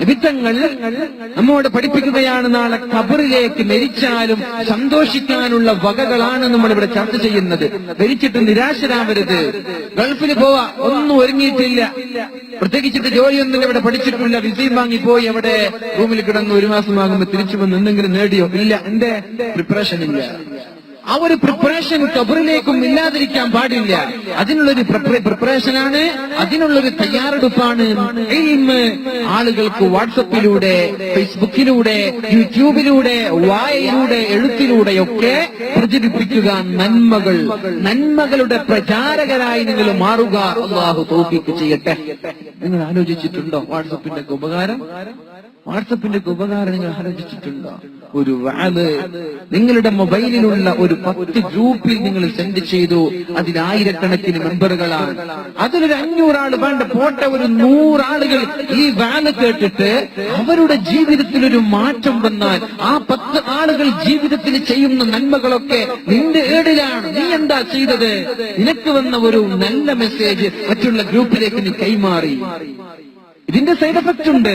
നിമിത്തങ്ങൾ നമ്മോട് പഠിപ്പിക്കുകയാണ് നാളെ കബറിലേക്ക് മരിച്ചാലും സന്തോഷിക്കാനുള്ള വകകളാണ് നമ്മൾ ഇവിടെ ചർച്ച ചെയ്യുന്നത്. മരിച്ചിട്ട് നിരാശരാവരുത്. ഗൾഫിൽ പോവാ ഒന്നും ഒരുങ്ങിയിട്ടില്ല. പ്രത്യേകിച്ചിട്ട് ജോലിയൊന്നും ഇവിടെ പഠിച്ചിട്ടില്ല. വിസയും വാങ്ങി പോയി അവിടെ റൂമിൽ കിടന്ന് ഒരു മാസം ആകുമ്പോൾ തിരിച്ചു വന്ന് എന്തെങ്കിലും നേടിയോ? ഇല്ല എന്റെ പ്രിപ്പറേഷൻ ഇല്ല. ആ ഒരു പ്രിപ്പറേഷൻ കബറിലേക്കും ഇല്ലാതിരിക്കാൻ പാടില്ല. അതിനുള്ളൊരു പ്രിപ്പറേഷനാണ് അതിനുള്ളൊരു തയ്യാറെടുപ്പാണ്. ആളുകൾക്ക് വാട്സപ്പിലൂടെ ഫേസ്ബുക്കിലൂടെ യൂട്യൂബിലൂടെ വായയിലൂടെ എഴുത്തിലൂടെയൊക്കെ പ്രചരിപ്പിക്കുക നന്മകൾ. നന്മകളുടെ പ്രചാരകരായി നിങ്ങൾ മാറുക. അള്ളാഹു തോപ്പിക്ക് ചെയ്യട്ടെ. നിങ്ങൾ ആലോചിച്ചിട്ടുണ്ടോ വാട്സപ്പിന്റെ ഉപകാരം? വാട്സപ്പിന്റെ ഉപകാരം നിങ്ങൾ ആലോചിച്ചിട്ടുണ്ടോ? ഒരു വാത് നിങ്ങളുടെ മൊബൈലിലുള്ള ഒരു പത്ത് ഗ്രൂപ്പിൽ നിങ്ങൾ സെൻഡ് ചെയ്തു. അതിൽ ആയിരക്കണക്കിന് മെമ്പറുകളാണ്. അതിലൊരു അഞ്ഞൂറാൾ വേണ്ട പോട്ട ഒരു നൂറാളുകൾ ഈ വാന് കേട്ടിട്ട് അവരുടെ ജീവിതത്തിൽ ഒരു മാറ്റം വന്നാൽ ആ പത്ത് ആളുകൾ ജീവിതത്തിൽ ചെയ്യുന്ന നന്മകളൊക്കെ നിന്റെ ഏടിലാണ്. നീ എന്താ ചെയ്തത്? നിനക്ക് വന്ന ഒരു നല്ല മെസ്സേജ് മറ്റുള്ള ഗ്രൂപ്പിലേക്ക് നീ കൈമാറി. ഇതിന്റെ സൈഡ് എഫക്റ്റ് ഉണ്ട്.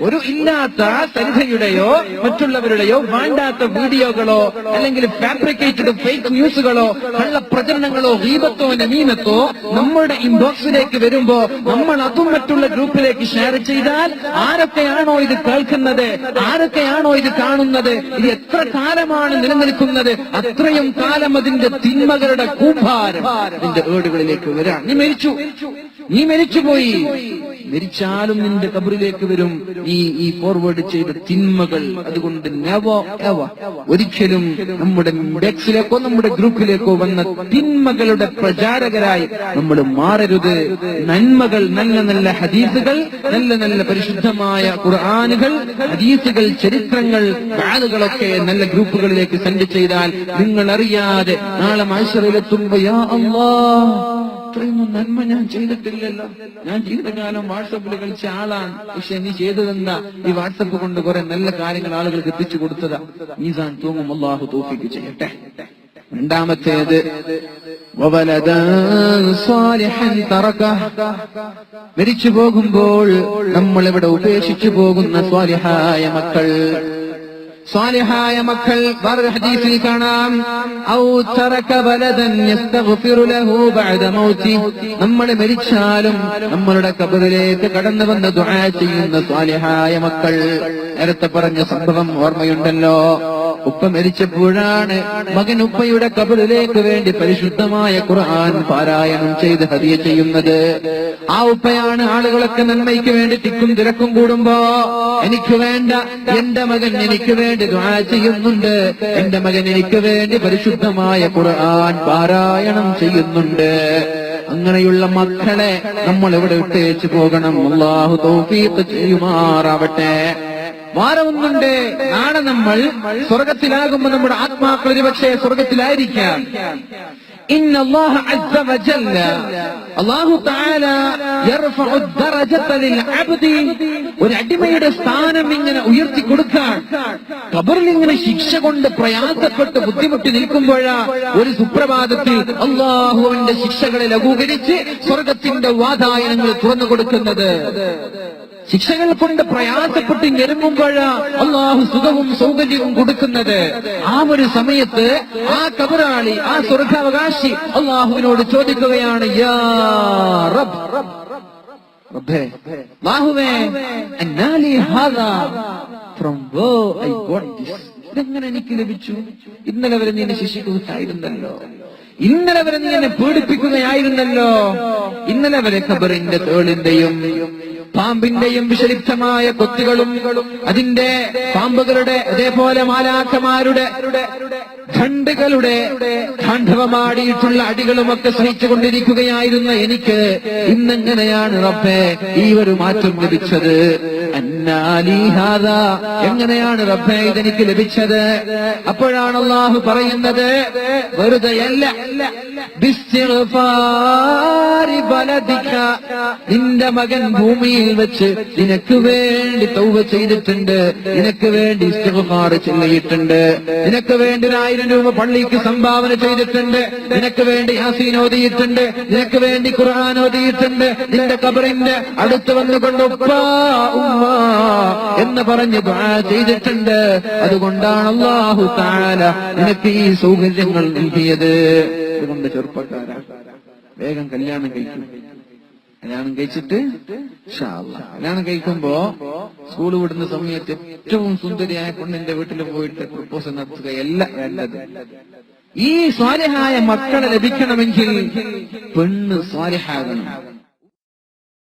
ഒരു ഇല്ലാത്ത സരിതയുടെയോ മറ്റുള്ളവരുടെയോ വേണ്ടാത്ത വീഡിയോകളോ അല്ലെങ്കിൽ ഫാബ്രിക്കേറ്റഡ് ഫേക്ക് ന്യൂസുകളോ കള്ള പ്രചരണങ്ങളോ ദീപത്തോ നമീനത്തോ നമ്മുടെ ഇൻബോക്സിലേക്ക് വരുമ്പോ നമ്മൾ അതും മറ്റുള്ള ഗ്രൂപ്പിലേക്ക് ഷെയർ ചെയ്താൽ ആരൊക്കെയാണോ ഇത് കേൾക്കുന്നത്? ആരൊക്കെയാണോ ഇത് കാണുന്നത്? ഇത് എത്ര കാലമാണ് നിലനിൽക്കുന്നത്? അത്രയും കാലം അതിന്റെ തിന്മകളുടെ കൂമ്പാരം. അതിന്റെ ഏടുകളിലേക്ക് വരാം. നീ മരിച്ചു. നീ മരിച്ചുപോയി. മരിച്ചാലും നിന്റെ കബറിലേക്ക് വരും. ഈ ഈ ഫോർവേഡ് ചെയ്ത തിന്മകൾ അതുകൊണ്ട് ഒരിക്കലും നമ്മുടെ ഡെക്സിലേക്കോ നമ്മുടെ ഗ്രൂപ്പിലേക്കോ വന്ന തിന്മകളുടെ പ്രചാരകരായി നമ്മൾ മാറരുത്. നന്മകൾ നല്ല നല്ല ഹദീസുകൾ നല്ല നല്ല പരിശുദ്ധമായ ഖുർആാനുകൾ ഹദീസുകൾ ചരിത്രങ്ങൾ ആളുകളൊക്കെ നല്ല ഗ്രൂപ്പുകളിലേക്ക് സെൻഡ് ചെയ്താൽ നിങ്ങൾ അറിയാതെ നാളെ അല്ലാ ഇത്രയൊന്നും നന്മ ഞാൻ ചെയ്തിട്ടില്ലല്ലോ. ഞാൻ ജീവിതകാലം വാട്സപ്പിൽ കളിച്ച ആളാണ്. പക്ഷെ നീ ചെയ്തതെന്താ? ഈ വാട്സപ്പ് കൊണ്ട് കുറെ നല്ല കാര്യങ്ങൾ ആളുകൾക്ക് എത്തിച്ചു കൊടുത്തതാ. നീസാൻ തൂങ്ങും. അള്ളാഹു തോഫിക്ക് ചെയ്യട്ടെ. രണ്ടാമത്തേത്. മരിച്ചു പോകുമ്പോൾ നമ്മൾ ഇവിടെ ഉപേക്ഷിച്ചു പോകുന്ന സ്വാലിഹായ മക്കൾ. സ്വാലിഹായ മക്കൾ വേറൊരു ഹദീസിൽ കാണാം. ഔ തറക വലദൻ യസ്തഗ്ഫിറു ലഹു ബഅദ മൗതി നമ്മൾ മരിച്ചാലും നമ്മളുടെ കബറിലേക്ക് കടന്നു വന്ന് ദുആ ചെയ്യുന്ന സ്വാലിഹായ മക്കൾ. നേരത്തെ പറഞ്ഞ സംഭവം ഓർമ്മയുണ്ടല്ലോ. ഉപ്പ മരിച്ചപ്പോഴാണ് മകൻ ഉപ്പയുടെ കബറിലേക്ക് വേണ്ടി പരിശുദ്ധമായ ഖുർആൻ പാരായണം ചെയ്ത് ഹദിയ ചെയ്യുന്നത്. ആ ഉപ്പയാണ് ആളുകളൊക്കെ നന്മയ്ക്ക് വേണ്ടി തിക്കും തിരക്കും കൂടുമ്പോ എനിക്ക് വേണ്ട എന്റെ മകൻ എനിക്ക് വേണ്ടി ചെയ്യുന്നുണ്ട് എന്റെ മകൻ എനിക്ക് വേണ്ടി പരിശുദ്ധമായ ഖുർആൻ പാരായണം ചെയ്യുന്നുണ്ട്. അങ്ങനെയുള്ള മക്കളെ നമ്മൾ ഇവിടെ വിട്ടേച്ചു പോകണം? അള്ളാഹു തൗഫീഖ് ചെയ്യുമാറാവട്ടെ. മാറുന്നുണ്ട് നാളെ നമ്മൾ സ്വർഗത്തിലാകുമ്പോൾ നമ്മുടെ ആത്മാക്കൾ ഒരുപക്ഷെ സ്വർഗത്തിലായിരിക്കാം إن الله عز وجل الله تعالى يرفع الدرجة للعبد ഒരു അടിമയുടെ സ്ഥാനം ഇങ്ങനെ ഉയർത്തി കൊടുക്കാൻ കബറിൽ ഇങ്ങനെ ശിക്ഷ കൊണ്ട് പ്രയാസപ്പെട്ട് ബുദ്ധിമുട്ടി നിൽക്കുമ്പോഴാ ഒരു സുപ്രഭാതത്തിൽ അള്ളാഹുവിന്റെ ശിക്ഷകളെ ലഘൂകരിച്ച് സ്വർഗത്തിന്റെ വാതായനങ്ങൾ തുറന്നു കൊടുക്കുന്നത് ശിക്ഷകൾ കൊണ്ട് പ്രയാസപ്പെട്ട് ഞെരുങ്ങുമ്പോഴ അള്ളാഹു സുഖവും സൗകര്യവും കൊടുക്കുന്നത്. ആ ഒരു സമയത്ത് ആ കബറാളി ആ സ്വർഗാവകാശി അള്ളാഹുവിനോട് ചോദിക്കുകയാണ് യാ റബ്ബ് ഹാദാ ഫ്രം വോ ഐ ഗോട്ട് ദിസ്. ഇതെങ്ങനെ എനിക്ക് ലഭിച്ചു? ഇന്നലെ വരെ നീ എന്നെ ശിക്ഷിക്കുകയായിരുന്നല്ലോ. ഇന്നലെ വരെ നീ എന്നെ പീഡിപ്പിക്കുകയായിരുന്നല്ലോ ഇന്നലെ വരെ ഖബറിന്റെ തോളിന്റെയും പാമ്പിന്റെയും വിഷലിപ്തമായ കൊത്തുകളും അതിന്റെ പാമ്പുകളുടെ അതേപോലെ മാലാക്കമാരുടെ ഖണ്ഡുകളുടെ ഖണ്ഡവമാടിയിട്ടുള്ള അടികളുമൊക്കെ സഹിച്ചുകൊണ്ടിരിക്കുകയായിരുന്ന എനിക്ക് ഇന്നെങ്ങനെയാണ് റബ്ബെ ഈ ഒരു മാറ്റം ലഭിച്ചത്. എങ്ങനെയാണ് റബ്ബെ ഇതെനിക്ക് ലഭിച്ചത് അപ്പോഴാണ് അള്ളാഹു പറയുന്നത് വെറുതെയല്ല. നിന്റെ മകൻ ഭൂമിയിൽ വെച്ച് നിനക്ക് വേണ്ടി തൗവ ചെയ്തിട്ടുണ്ട് നിനക്ക് വേണ്ടി ഇസ്തിഗ്ഫാർ ചെല്ലിയിട്ടുണ്ട് നിനക്ക് വേണ്ടി ഒരായിരം രൂപ പള്ളിക്ക് സംഭാവന ചെയ്തിട്ടുണ്ട് നിനക്ക് വേണ്ടി ഹസീൻ ഓതിയിട്ടുണ്ട് നിനക്ക് വേണ്ടി ഖുർആൻ ഓതിയിട്ടുണ്ട് നിന്റെ കബറിന്റെ അടുത്ത് വന്നുകൊണ്ട് ഉപ്പാ ഉമ്മ എന്ന് പറഞ്ഞ് ദുആ ചെയ്തിട്ടുണ്ട്. അതുകൊണ്ടാണ് അള്ളാഹു താല നിനക്ക് ഈ സൗകര്യങ്ങൾ നൽകിയത്. അതുകൊണ്ട് ചെറുപ്പക്കാരാ. വേഗം കല്യാണം കഴിക്കും. കല്യാണം കഴിച്ചിട്ട് അല്ലാ. കല്യാണം കഴിക്കുമ്പോ സ്കൂൾ വിടുന്ന സമയത്ത് ഏറ്റവും സുന്ദരിയായ പെണ്ണിന്റെ വീട്ടിൽ പോയിട്ട് പ്രപ്പോസൽ നടത്തുകയല്ല വേണ്ടത് ഈ സ്വാരഹായ മക്കളെ ലഭിക്കണമെങ്കിൽ പെണ്ണ് സ്വാലിഹാകണം.